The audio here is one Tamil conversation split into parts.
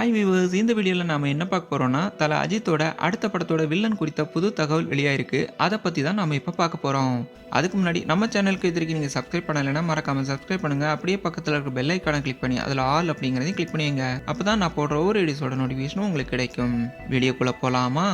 ஹாய் வியூவர்ஸ் இந்த வீடியோவில் நாம் என்ன பார்க்க போகிறோம்னா தலை அஜித்தோட அடுத்த படத்தோட வில்லன் குறித்த புது தகவல் வெளியாயிருக்கு. அதை பற்றி தான் நம்ம இப்போ பார்க்க போகிறோம் அதுக்கு முன்னாடி நம்ம சேனலுக்கு இது வரைக்கும் நீங்கள் சப்ஸ்கிரைப் பண்ணலைன்னா மறக்காமல் சப்ஸ்கிரைப் பண்ணுங்கள் அப்படியே பக்கத்தில் இருக்க பெல் ஐக்கானை கிளிக் பண்ணி அதில் ஆல் அப்படிங்கிறதையும் கிளிக் பண்ணிங்க அப்போ தான் நான் போடுற ஒவ்வொரு வீடியோஸோட நோட்டிஃபிகேஷனும் உங்களுக்கு கிடைக்கும். வீடியோக்குள்ளே போகலாமா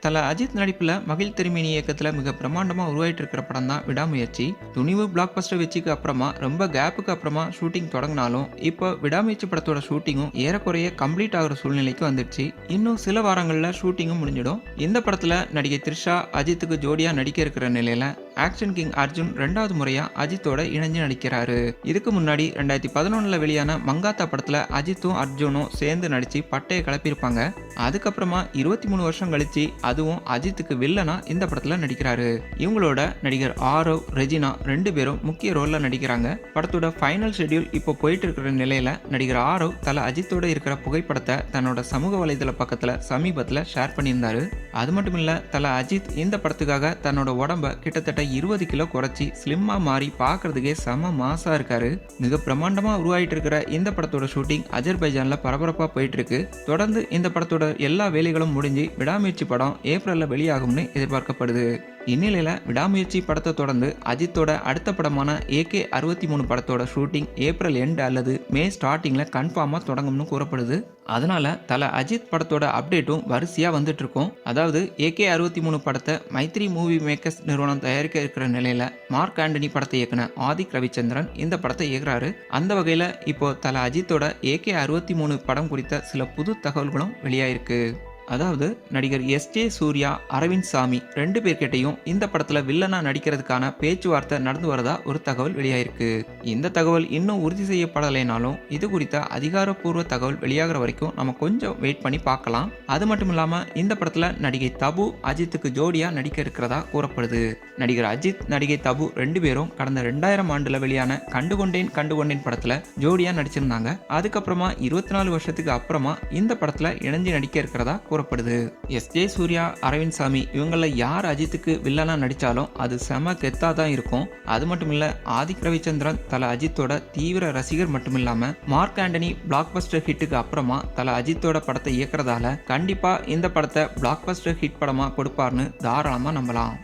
தல அஜித் நடிப்பில் மகிழ் திருமேனி இயக்கத்தில் மிக பிரமாண்டமாக உருவாயிட்டு இருக்கிற படம் தான் விடாமுயற்சி. துணிவு பிளாக் பஸ்டர் வெச்சிக்கு அப்புறமா ரொம்ப கேப்புக்கு அப்புறமா ஷூட்டிங் தொடங்கினாலும் இப்போ விடாமுயற்சி படத்தோட ஷூட்டிங்கும் ஏறக்குறைய கம்ப்ளீட் ஆகிற சூழ்நிலைக்கு வந்துடுச்சு. இன்னும் சில வாரங்களில் ஷூட்டிங்கும் முடிஞ்சிடும். இந்த படத்தில் நடிகை த்ரிஷா அஜித்துக்கு ஜோடியாக நடிக்க இருக்கிற நிலையில் ஆக்ஷன் கிங் அர்ஜுன் ரெண்டாவது முறையாக அஜித்தோட இணைஞ்சு நடிக்கிறாரு. இதுக்கு முன்னாடி ரெண்டாயிரத்தி பதினொன்றில் வெளியான மங்காத்தா படத்தில் அஜித்தும் அர்ஜுனும் சேர்ந்து நடித்து பட்டையை கிளப்பியிருப்பாங்க. அதுக்கப்புறமா இருபத்தி மூணு வருஷம் கழிச்சு அதுவும் அஜித்துக்கு வில்லனா இந்த படத்தில் நடிக்கிறாரு. இவங்களோட நடிகர் ஆரவ் ரெஜினா ரெண்டு பேரும் முக்கிய ரோலில் நடிக்கிறாங்க. படத்தோட ஃபைனல் ஷெட்யூல் இப்போ போயிட்டு இருக்கிற நிலையில நடிகர் ஆரவ் தல அஜித்தோட இருக்கிற புகைப்படத்தை தன்னோட சமூக வலைதள பக்கத்தில் சமீபத்தில் ஷேர் பண்ணியிருந்தாரு. அது மட்டும் இல்லை தலை அஜித் இந்த படத்துக்காக தன்னோட உடம்ப கிட்டத்தட்ட இருபது கிலோ குறைச்சி ஸ்லிம்மாக மாறி பார்க்கறதுக்கே செம மாசாக இருக்காரு. மிக பிரமாண்டமாக உருவாகிட்டு இருக்கிற இந்த படத்தோட ஷூட்டிங் அஜர்பைஜானில் பரபரப்பாக போயிட்டு இருக்கு தொடர்ந்து இந்த படத்தோட எல்லா வேலைகளும் முடிஞ்சு விடாமுயற்சி படம் ஏப்ரலில் வெளியாகும்னு எதிர்பார்க்கப்படுது. இந்நிலையில் விடாமுயற்சி படத்தை தொடர்ந்து அஜித்தோட அடுத்த படமான ஏகே அறுபத்தி மூணு படத்தோட ஷூட்டிங் ஏப்ரல் எண்டு அல்லது மே ஸ்டார்டிங்கில் கன்ஃபார்மாக தொடங்கும்னு கூறப்படுது. அதனால தல அஜித் படத்தோட அப்டேட்டும் வரிசையாக வந்துட்டுருக்கோம். அதாவது ஏகே அறுபத்தி மூணு படத்தை மைத்ரி மூவி மேக்கர்ஸ் நிறுவனம் தயாரிக்க இருக்கிற நிலையில் மார்க் ஆண்டனி படத்தை இயக்குன ஆதிக் ரவிச்சந்திரன் இந்த படத்தை இயக்குறாரு. அந்த வகையில் இப்போ தல அஜித்தோட ஏகே அறுபத்தி மூணு படம் குறித்த சில புது தகவல்களும் வெளியாயிருக்கு. அதாவது நடிகர் எஸ் ஜே சூர்யா அரவிந்த் சாமி ரெண்டு பேர்கிட்டையும் இந்த படத்துல வில்லனா நடிக்கிறதுக்கான பேச்சுவார்த்தை நடந்து வரதா ஒரு தகவல் வெளியாயிருக்கு. இந்த தகவல் இன்னும் உறுதி செய்யப்படலைனாலும் இது குறித்த அதிகாரப்பூர்வ தகவல் வெளியாகிற வரைக்கும் நம்ம கொஞ்சம் வெயிட் பண்ணி பார்க்கலாம். அது மட்டும் இல்லாம இந்த படத்துல நடிகை தபு அஜித்துக்கு ஜோடியா நடிக்க இருக்கிறதா கூறப்படுது. நடிகர் அஜித் நடிகை தபு ரெண்டு பேரும் கடந்த ரெண்டாயிரம் ஆண்டுல வெளியான கண்டுகொண்டேன் கண்டுகொண்டேன் படத்துல ஜோடியா நடிச்சிருந்தாங்க. அதுக்கப்புறமா இருபத்தி நாலு வருஷத்துக்கு அப்புறமா இந்த படத்துல இணைஞ்சு நடிக்க இருக்கிறதா கூறப்படுது. எஸ். ஜே. சூர்யா அரவிந்த் சாமி இவங்கள யார் அஜித்துக்கு வில்லனாக நடித்தாலும் அது செம கெத்தாக தான் இருக்கும். அது மட்டும் இல்லை ஆதிக் ரவிச்சந்திரன் தல அஜித்தோட தீவிர ரசிகர் மட்டும் இல்லாமல் மார்க் ஆண்டனி பிளாக் பஸ்டர் ஹிட்டுக்கு அப்புறமா தல அஜித்தோட படத்தை இயக்குறதால கண்டிப்பாக இந்த படத்தை பிளாக் பஸ்டர் ஹிட் படமாக கொடுப்பார்னு தாராளமாக நம்பலாம்.